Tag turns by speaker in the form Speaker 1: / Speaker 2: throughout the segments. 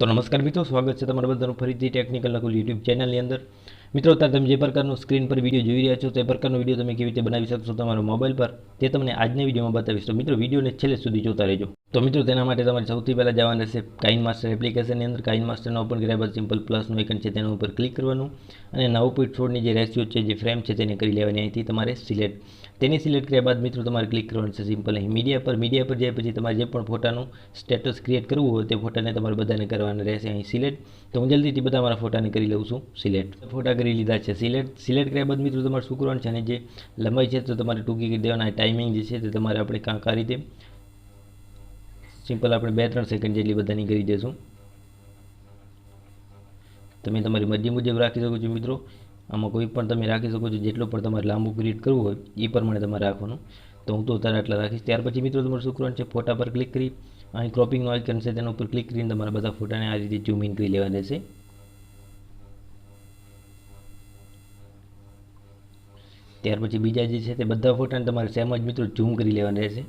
Speaker 1: તો નમસ્કાર મિત્રો, સ્વાગત છે તમારા બધાનું ફરીથી ટેકનિકલ લખું યુટ્યુબ ચેનલની અંદર. મિત્રો, અત્યારે તમે જે પ્રકારનું સ્ક્રીન પર વીડિયો જોઈ રહ્યા છો, તે પ્રકારનો વીડિયો તમે કેવી રીતે બનાવી શકશો તમારા મોબાઈલ પર, તે તમને આજના વિડીયોમાં બતાવીશ. તો મિત્રો, વિડીયોને છેલ્લે સુધી જોતા રહેજો. તો મિત્રો, તેના માટે તમારે સૌથી પહેલાં જવાનું રહેશે કાઇન માસ્ટર એપ્લિકેશનની અંદર. કાઇન માસ્ટરનો ઓપન કર્યા બાદ સિમ્પલ પ્લસનું આઇકન છે તેના ઉપર ક્લિક કરવાનું. અને નવ પોઈન્ટ સોળની જે રેશિયો છે, જે ફ્રેમ છે તેને કરી લેવાની. અહીંથી તમારે સિલેક્ટ તેની સિલેક્ટ કર્યા બાદ મિત્રો, તમારે ક્લિક કરવાનું છે સિમ્પલ અહીં મીડિયા પર મીડિયા પર જાય પછી તમારે જે પણ ફોટાનું સ્ટેટસ ક્રિએટ કરવું હોય તે ફોટાને તમારે બધાને કરવાના રહેશે. અહીં સિલેક્ટ તો હું જલ્દીથી બધા મારા ફોટાને કરી લઉં છું. સિલેક્ટ ફોટા કરી લીધા છે. સિલેક્ટ સિલેક્ટ કર્યા બાદ મિત્રો, તમારે શું કરવાનું છે? અને જે લંબાઈ છે તો તમારે ટૂંકી કરી દેવાના. ટાઈમિંગ જે છે તે તમારે આપણે કાંક આ રીતે સિમ્પલ આપણે બે ત્રણ સેકન્ડ જેટલી બધાની કરી દઈશું તમે તમારી મરજી મુજબ રાખી શકો છો મિત્રો. આમાં કોઈ પણ તમે રાખી શકો છો, જેટલો પણ તમારે લાંબુ પીરિયડ કરવું હોય એ પ્રમાણે તમારે રાખવાનું. તો હું તો અત્યારે આટલા રાખીશ. ત્યાર પછી મિત્રો તમારે શું છે ફોટા પર ક્લિક કરી, અહીં ક્રોપિંગનો આઇકન છે તેના ઉપર ક્લિક કરીને તમારા બધા ફોટાને આ રીતે ઝૂમ ઇન કરી લેવા રહેશે ત્યાર પછી બીજા જે છે તે બધા ફોટાને તમારે સેમ જ મિત્રો ઝૂમ કરી લેવાના રહેશે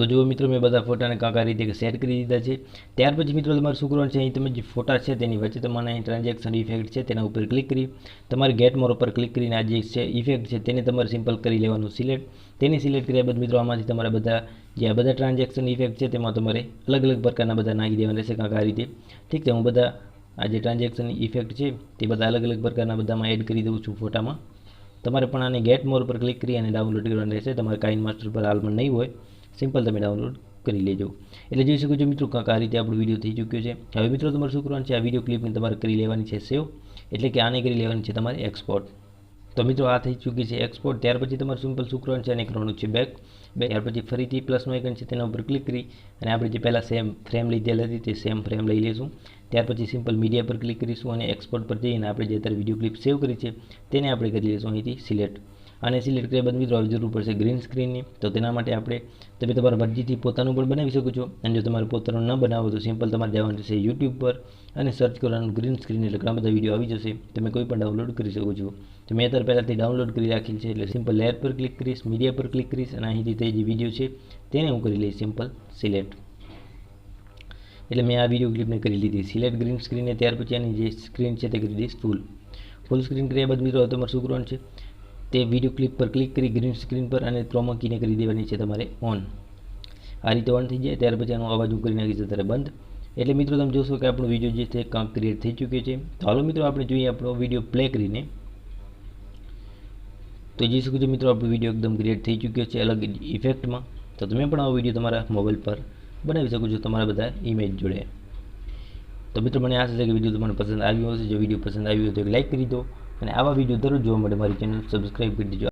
Speaker 1: તો જુઓ મિત્રો, મેં બધા ફોટાને કાંકા રીતે સેટ કરી દીધા છે. ત્યાર પછી મિત્રો, તમારે શું કરવાનું છે, અહીં તમે જે ફોટા છે તેની વચ્ચે તમારે અહીં ટ્રાન્ઝેક્શન ઇફેક્ટ છે તેના ઉપર ક્લિક કરી. તમારે ગેટ મોર ઉપર ક્લિક કરીને આ જે છે ઇફેક્ટ છે તેને તમારે સિમ્પલ કરી લેવાનું સિલેક્ટ તેની સિલેક્ટ કર્યા બાદ મિત્રો, આમાંથી તમારા બધા જે આ બધા ટ્રાન્ઝેક્શન ઇફેક્ટ છે તેમાં તમારે અલગ અલગ પ્રકારના બધા નાખી દેવાના રહેશે કાંકા રીતે. ઠીક છે, હું બધા આ જે ટ્રાન્ઝેક્શન ઇફેક્ટ છે તે બધા અલગ અલગ પ્રકારના બધામાં એડ કરી દઉં છું ફોટામાં. તમારે પણ આને ગેટ મોર પર ક્લિક કરી અને ડાઉનલોડ કરવાનું રહેશે. તમારે કાઇન માસ્ટર પર હાલમાં નહીં હોય. સિમ્પલ તમે ડાઉનલોડ કરી લેજો. એટલે જોઈ શકો છો મિત્રો આ રીતે આપણો વીડિયો થઈ ચૂક્યો છે. હવે મિત્રો તમારે શું કરવાનું છે? આ વીડિયો ક્લિપને તમારે કરી લેવાની છે સેવ. એટલે કે આને કરી લેવાની છે તમારે એક્સપોર્ટ તો મિત્રો આ થઈ ચૂકી છે એક્સપોર્ટ ત્યાર પછી તમારે સિમ્પલ શું કરવાનું છે? અને કરવાનું છે બેક બે ત્યાર પછી ફરીથી પ્લસનો આઇકન છે તેના ઉપર ક્લિક કરી અને આપણે જે પહેલાં સેમ ફ્રેમ લીધેલ હતી તે સેમ ફ્રેમ લઈ લઈશું ત્યાર પછી સિમ્પલ મીડિયા પર ક્લિક કરીશું અને એક્સપોર્ટ પર જઈને આપણે જે અત્યારે વીડિયો ક્લિપ સેવ કરી છે, તેને આપણે કરી લઈશું અહીંથી સિલેક્ટ અને સિલેક્ટ કર્યા બાદ મિત્રો આવી જરૂર પડશે ગ્રીન સ્ક્રીનની તો તેના માટે આપણે તમે તમારા મરજીથી પોતાનું પણ બનાવી શકો છો. અને જો તમારે પોતાનું ન બનાવો તો સિમ્પલ તમારે જવાનું રહેશે યુટ્યુબ પર અને સર્ચ કરવાનું ગ્રીન સ્ક્રીન એટલે ઘણા બધા વીડિયો આવી જશે. તમે કોઈ પણ ડાઉનલોડ કરી શકો છો. તો મેં અત્યારે પહેલાંથી ડાઉનલોડ કરી રાખેલ છે એટલે સિમ્પલ લેયર પર ક્લિક કરીશ મીડિયા પર ક્લિક કરીશ અને અહીંથી તે જે વીડિયો છે તેને હું કરી લઈશ સિમ્પલ સિલેક્ટ એટલે મેં આ વીડિયો ક્લિપને કરી લીધી. સિલેક્ટ ગ્રીન સ્ક્રીનને ત્યાર પછી આની જે સ્ક્રીન છે તે કરી દઈશ ફૂલ ફૂલ સ્ક્રીન કર્યા બાદ મિત્રો તમારે શું કરવાનું છે. તે વીડિયો ક્લિપ પર ક્લિક કરી ગ્રીન સ્ક્રીન પર અને ક્રોમા કીને કરી દેવાની છે તમારે ઓન આ રીતે ઓન થઈ જાય, ત્યાર પછી આનો અવાજ હું કરી નાખીશ ત્યારે બંધ. એટલે મિત્રો તમે જોશો કે આપણો વીડિયો જે છે, કામ ક્રિએટ થઈ ચૂક્યો છે. તો હાલો મિત્રો, આપણે જોઈએ આપણો વીડિયો પ્લે કરીને. તો જોઈ શકો છો મિત્રો, આપણો વીડિયો એકદમ ક્રિએટ થઈ ચૂક્યો છે, અલગ ઇફેક્ટમાં તો તમે પણ આવો વીડિયો તમારા મોબાઈલ પર બનાવી શકો છો તમારા બધા ઇમેજ જોડે. તો મિત્રો, મને આશા છે કે વીડિયો તમને પસંદ આવ્યો હશે. જો વીડિયો પસંદ આવ્યો તો એક લાઇક કરી દો. અને આવા વીડિયો દરરોજ જોવા માટે મારી ચેનલ સબસ્ક્રાઈબ કરી દેજો.